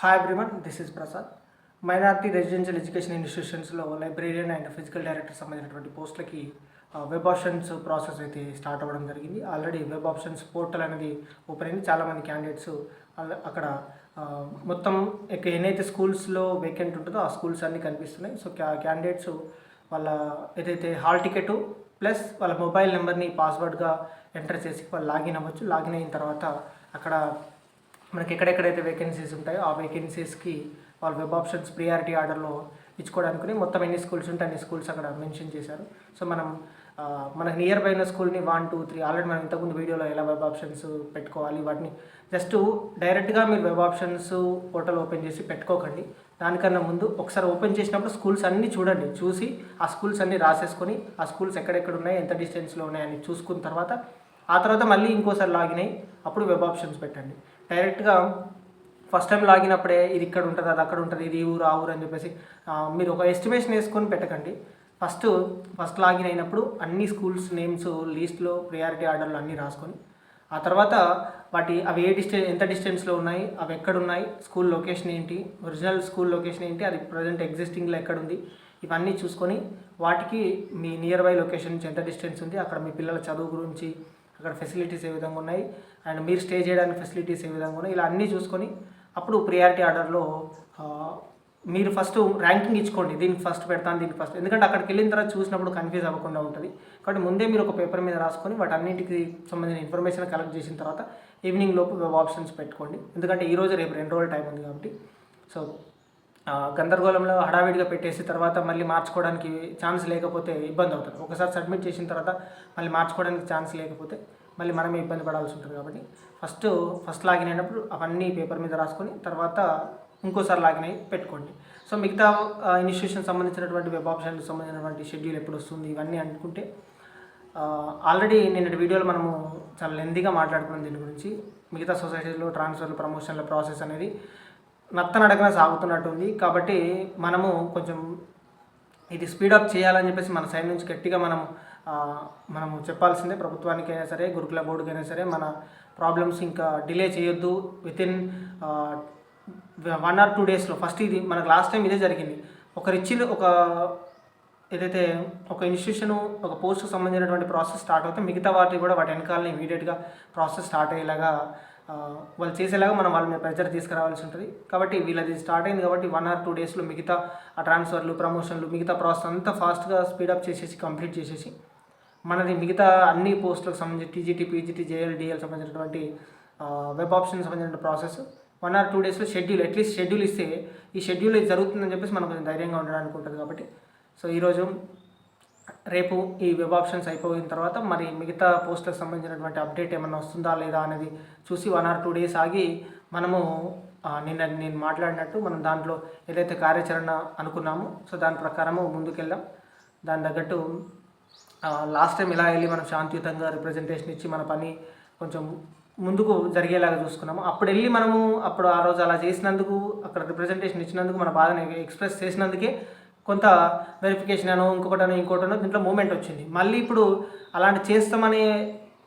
Hi everyone this is Prasad minority residential education ఇన్స్టిట్యూషన్స్లో librarian and physical director సంబంధించినటువంటి పోస్టులకి web options process అయితే start అవ్వడం జరిగింది. Already web options portal అనేది open అయింది. చాలామంది క్యాండిడేట్స్ అక్కడ మొత్తం ఇక ఎన్నైతే స్కూల్స్లో వేకెంట్ ఉంటుందో ఆ స్కూల్స్ అన్నీ కనిపిస్తున్నాయి. సో క్యాండిడేట్స్ వాళ్ళ ఏదైతే హాల్ టికెట్ ప్లస్ వాళ్ళ మొబైల్ నెంబర్ని పాస్వర్డ్గా ఎంటర్ చేసి వాళ్ళు లాగిన్ అవ్వచ్చు. లాగిన్ అయిన తర్వాత అక్కడ మనకి ఎక్కడెక్కడైతే వేకెన్సీస్ ఉంటాయో ఆ వేకెన్సీస్కి వాళ్ళ వెబ్ ఆప్షన్స్ ప్రియారిటీ ఆర్డర్లో ఇచ్చుకోవడానికి మొత్తం ఎన్ని స్కూల్స్ ఉంటే అన్ని స్కూల్స్ అక్కడ మెన్షన్ చేశారు. సో మనం మనకు నియర్ బై ఉన్న స్కూల్ని వన్ టూ త్రీ ఆల్రెడీ మనం ఇంతకుముందు వీడియోలో ఎలా వెబ్ ఆప్షన్స్ పెట్టుకోవాలి వాటిని జస్ట్ డైరెక్ట్గా మీరు వెబ్ ఆప్షన్స్ పోర్టల్ ఓపెన్ చేసి పెట్టుకోకండి. దానికన్నా ముందు ఒకసారి ఓపెన్ చేసినప్పుడు స్కూల్స్ అన్నీ చూడండి. చూసి ఆ స్కూల్స్ అన్నీ రాసేసుకొని ఆ స్కూల్స్ ఎక్కడెక్కడ ఉన్నాయి ఎంత డిస్టెన్స్లో ఉన్నాయని చూసుకున్న తర్వాత ఆ తర్వాత మళ్ళీ ఇంకోసారి లాగిన్ అయ్యి అప్పుడు వెబ్ ఆప్షన్స్ పెట్టండి. డైరెక్ట్గా ఫస్ట్ టైం లాగిన్ అప్పుడే ఇది ఇక్కడ ఉంటుంది అది అక్కడ ఉంటుంది ఇది ఊరు ఆ ఊరు అని చెప్పేసి మీరు ఒక ఎస్టిమేషన్ వేసుకొని పెట్టకండి. ఫస్ట్ ఫస్ట్ లాగిన్ అయినప్పుడు అన్ని స్కూల్స్ నేమ్స్ లీస్ట్లో ప్రియారిటీ ఆర్డర్లు అన్నీ రాసుకొని ఆ తర్వాత వాటి అవి ఏ డిస్టెన్స్ ఎంత డిస్టెన్స్లో ఉన్నాయి అవి ఎక్కడ ఉన్నాయి స్కూల్ లొకేషన్ ఏంటి ఒరిజినల్ స్కూల్ లొకేషన్ ఏంటి అది ప్రజెంట్ ఎగ్జిస్టింగ్లో ఎక్కడ ఉంది ఇవన్నీ చూసుకొని వాటికి మీ నియర్ బై లొకేషన్ నుంచి ఎంత డిస్టెన్స్ ఉంది అక్కడ మీ పిల్లల చదువు గురించి అక్కడ ఫెసిలిటీస్ ఏ విధంగా ఉన్నాయి? అండ్ మీరు స్టే చేయడానికి ఫెసిలిటీస్ ఏ విధంగా ఉన్నాయి? ఇలా అన్నీ చూసుకొని అప్పుడు ప్రియారిటీ ఆర్డర్లో మీరు ఫస్ట్ ర్యాంకింగ్ ఇచ్చుకోండి. దీనికి ఫస్ట్ పెడతాను దీనికి ఫస్ట్ ఎందుకంటే అక్కడికి వెళ్ళిన తర్వాత చూసినప్పుడు కన్ఫ్యూజ్ అవ్వకుండా ఉంటుంది. కాబట్టి ముందే మీరు ఒక పేపర్ మీద రాసుకొని వాటన్నిటికి సంబంధించిన ఇన్ఫర్మేషన్ కలెక్ట్ చేసిన తర్వాత ఈవినింగ్ లోపు వెబ్ ఆప్షన్స్ పెట్టుకోండి. ఎందుకంటే ఈరోజు రేపు రెండు రోజులు టైం ఉంది కాబట్టి. సో గందరగోళంలో హడావిడిగా పెట్టేసి తర్వాత మళ్ళీ మార్చుకోవడానికి ఛాన్స్ లేకపోతే ఇబ్బంది అవుతుంది. ఒకసారి సబ్మిట్ చేసిన తర్వాత మళ్ళీ మార్చుకోవడానికి ఛాన్స్ లేకపోతే మళ్ళీ మనమే ఇబ్బంది పడాల్సి ఉంటుంది కాబట్టి ఫస్ట్ ఫస్ట్ లాగిన్ అయినప్పుడు అవన్నీ పేపర్ మీద రాసుకొని తర్వాత ఇంకోసారి లాగిన్ అయ్యి పెట్టుకోండి. సో మిగతా ఇన్స్టిట్యూషన్ సంబంధించినటువంటి వెబ్ ఆప్షన్కి సంబంధించినటువంటి షెడ్యూల్ ఎప్పుడు వస్తుంది ఇవన్నీ అనుకుంటే ఆల్రెడీ నిన్నటి వీడియోలో మనము చాలా లెందీగా మాట్లాడుకున్నాం దీని గురించి. మిగతా సొసైటీలో ట్రాన్స్ఫర్లు ప్రమోషన్ల ప్రాసెస్ అనేది నత్తనడకన సాగుతున్నట్టు ఉంది కాబట్టి మనము కొంచెం ఇది స్పీడప్ చేయాలని చెప్పేసి మన సైడ్ నుంచి గట్టిగా మనం మనము చెప్పాల్సిందే ప్రభుత్వానికైనా సరే గురుకుల బోర్డుకైనా సరే మన ప్రాబ్లమ్స్ ఇంకా డిలే చేయొద్దు. వితిన్ వన్ ఆర్ టూ డేస్లో ఫస్ట్ ఇది మనకు లాస్ట్ టైం ఇదే జరిగింది. ఒకరిచ్చిన ఒక ఏదైతే ఒక ఇన్స్టిట్యూషన్ ఒక పోస్ట్కి సంబంధించినటువంటి ప్రాసెస్ స్టార్ట్ అవుతే మిగతా వాటి కూడా వాటి వెనకాలని ఇమీడియట్గా ప్రాసెస్ స్టార్ట్ అయ్యేలాగా వాళ్ళు చేసేలాగా మనం వాళ్ళ మీద ప్రెజర్ తీసుకురావాల్సి ఉంటుంది. కాబట్టి వీళ్ళది స్టార్ట్ అయింది కాబట్టి వన్ ఆర్ టూ డేస్లో మిగతా ఆ ట్రాన్స్ఫర్లు ప్రమోషన్లు మిగతా ప్రాసెస్ అంతా ఫాస్ట్గా స్పీడప్ చేసేసి కంప్లీట్ చేసేసి మనది మిగతా అన్ని పోస్టులకు సంబంధించి టీజీటీ పీజీటీ జేఎల్ డిఎల్ సంబంధించినటువంటి వెబ్ ఆప్షన్ సంబంధించిన ప్రాసెస్ వన్ ఆర్ టూ డేస్లో షెడ్యూల్ అట్లీస్ట్ షెడ్యూల్ ఇస్తే ఈ షెడ్యూల్ ఇది జరుగుతుందని చెప్పేసి మనం కొంచెం ధైర్యంగా ఉండడానికి ఉంటుంది కాబట్టి. సో ఈరోజు రేపు ఈ వెబ్ ఆప్షన్స్ అయిపోయిన తర్వాత మరి మిగతా పోస్టులకు సంబంధించినటువంటి అప్డేట్ ఏమైనా వస్తుందా లేదా అనేది చూసి వన్ ఆర్ టూ డేస్ ఆగి మనము నిన్న నేను మాట్లాడినట్టు మనం దాంట్లో ఏదైతే కార్యాచరణ అనుకున్నామో సో దాని ప్రకారము ముందుకెళ్దాం. దాని తగ్గట్టు లాస్ట్ టైం ఇలా వెళ్ళి మనం శాంతియుతంగా రిప్రజెంటేషన్ ఇచ్చి మన పని కొంచెం ముందుకు జరిగేలాగా చూసుకున్నాము. అప్పుడు వెళ్ళి మనము అప్పుడు ఆ రోజు అలా చేసినందుకు అక్కడ రిప్రజెంటేషన్ ఇచ్చినందుకు మన బాధను ఎక్స్ప్రెస్ చేసినందుకే కొంత వెరిఫికేషన్ అనో ఇంకొకటనో ఇంకోటనో దీంట్లో మూమెంట్ వచ్చింది. మళ్ళీ ఇప్పుడు అలాంటి చేస్తామని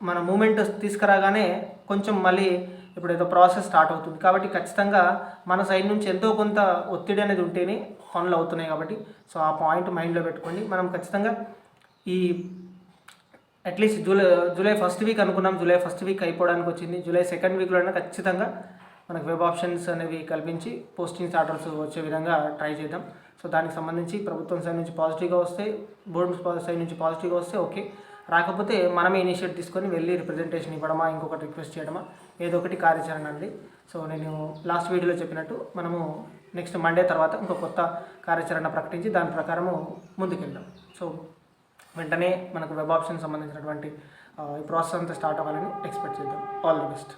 మన మూమెంట్ తీసుకురాగానే కొంచెం మళ్ళీ ఇప్పుడు ఏదో ప్రాసెస్ స్టార్ట్ అవుతుంది. కాబట్టి ఖచ్చితంగా మన సైడ్ నుంచి ఎంతో కొంత ఒత్తిడి అనేది ఉంటేనే పనులు అవుతున్నాయి కాబట్టి సో ఆ పాయింట్ మైండ్లో పెట్టుకోండి. మనం ఖచ్చితంగా ఈ at least July July first week అనుకున్నాం. జూలై ఫస్ట్ వీక్ అయిపోవడానికి వచ్చింది. జూలై సెకండ్ వీక్లో అయినా ఖచ్చితంగా మనకు వెబ్ ఆప్షన్స్ అనేవి కల్పించి పోస్టింగ్స్ ఆర్డర్స్ వచ్చే విధంగా ట్రై చేద్దాం. సో దానికి సంబంధించి ప్రభుత్వం సైడ్ నుంచి పాజిటివ్గా వస్తే బోర్డు సైడ్ నుంచి పాజిటివ్గా వస్తే ఓకే. రాకపోతే మనమే ఇనిషియేట్ తీసుకొని వెళ్ళి రిప్రజెంటేషన్ ఇవ్వడమా ఇంకొకటి రిక్వెస్ట్ చేయడమా ఏదో ఒకటి కార్యాచరణ అండి. సో నేను లాస్ట్ వీడియోలో చెప్పినట్టు మనము నెక్స్ట్ మండే తర్వాత ఇంకో కొత్త కార్యాచరణ ప్రకటించి దాని ప్రకారము ముందుకెళ్దాం. సో వెంటనే మనకు వెబ్ ఆప్షన్ సంబంధించినటువంటి ఈ ప్రాసెస్ అంతా స్టార్ట్ అవ్వాలని ఎక్స్పెక్ట్ చేద్దాం. All the best.